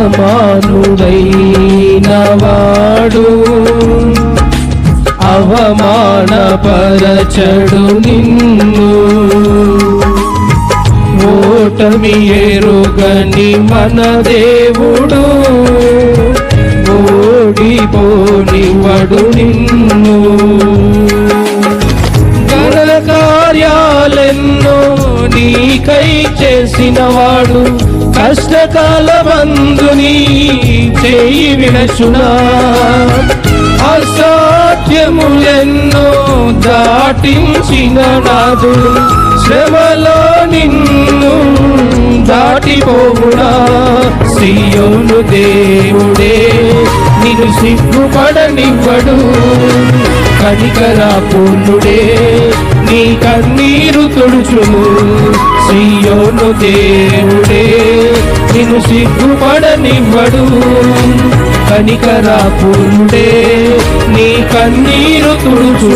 సమానుడైన వాడు అవమానపరచడు నిన్ను. ఓటమి ఎరుగని మన దేవుడు ఓడిపోనివడు నిన్ను. ఘన కార్యాలెన్నో నీకై చేసినవాడు నీ చేయి వినసునా అసాధ్యములెన్నో దాటించిన నాదు శ్రమలో నిన్ను దాటిపోవునా? సియోను దేవుడే నిన్ను సిగ్గుపడనివ్వడు. కనికరా పూర్ణుడే నీ కన్నీరు తుడుచును సియోను దేవుడు. సిగ్గుపడనివ్వడు. కనికరా పూర్ణుడే నీ కన్నీరు తుడుచు.